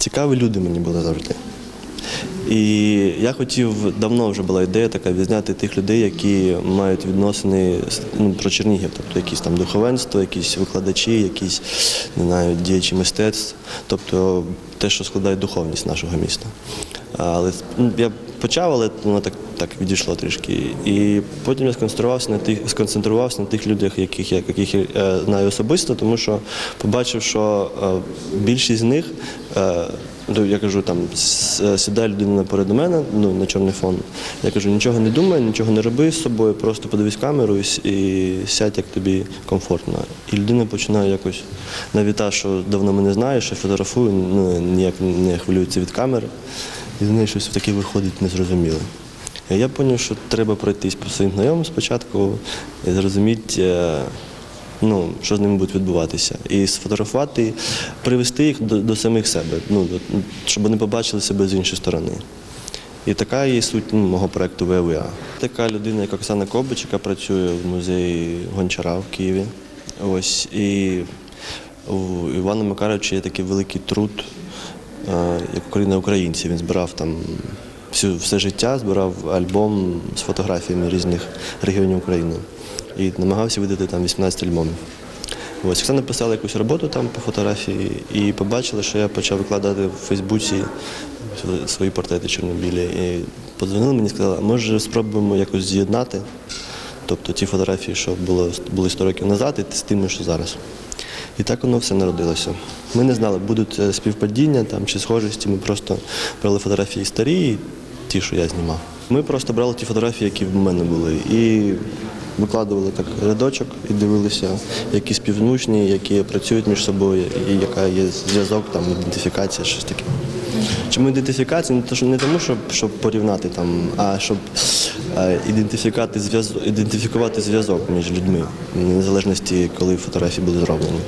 Цікаві люди мені були завжди. І я хотів, давно вже була ідея така відзняти тих людей, які мають відносини ну, про Чернігів, тобто якісь там духовенство, якісь викладачі, якісь не знаю, діячі мистецтв, тобто те, що складає духовність нашого міста. Але ну, я почав, але воно так, так відійшло трішки. І потім я сконцентрувався на тих, сконцентрувався на тих людях, яких я яких я е, знаю особисто, тому що побачив, що е, більшість з них. Е, Ну, я кажу, там сідає людина перед мене, ну на чорний фон. Я кажу, нічого не думай, нічого не роби з собою, просто подивись камеру і, сядь, як тобі комфортно. І людина починає якось навіть та, що давно мене знає, що фотографую, ну ніяк не хвилюється від камери. І з неї щось таке виходить незрозуміле. Я зрозумів, що треба пройтись по своїм знайомим спочатку і зрозуміти. е, ну, що з ними буде відбуватися. І сфотографувати, привести їх до, до самих себе, ну, щоб вони побачили себе з іншої сторони. І така є суть ну, мого проєкту ВВА. Така людина, як Оксана Кобич, яка працює в музеї Гончара в Києві. Ось, і у Івана Макаровича є такий великий труд, е, як Україна українці. Він збирав там всю, все життя, збирав альбом з фотографіями різних регіонів України і намагався видати там 18 альбомів. Ось Оксана написала якусь роботу там по фотографії і побачила, що я почав викладати в Фейсбуці свої портрети чорнобілі. І подзвонили мені і сказали, може спробуємо якось з'єднати. Тобто ті фотографії, що було, були 100 років назад, і з тими, що зараз. І так воно все народилося. Ми не знали, будуть е, співпадіння там, чи схожості. Ми просто брали фотографії старі, ті, що я знімав. Ми просто брали ті фотографії, які в мене були, і викладували так рядочок і дивилися, які співнучні, які працюють між собою, і яка є зв'язок, там, ідентифікація, щось таке. Чому ідентифікація? Що- не тому, щоб, щоб порівняти, там, а щоб ідентифікувати зв'язок, ідентифікувати зв'язок між людьми, незалежності, коли фотографії були зроблені.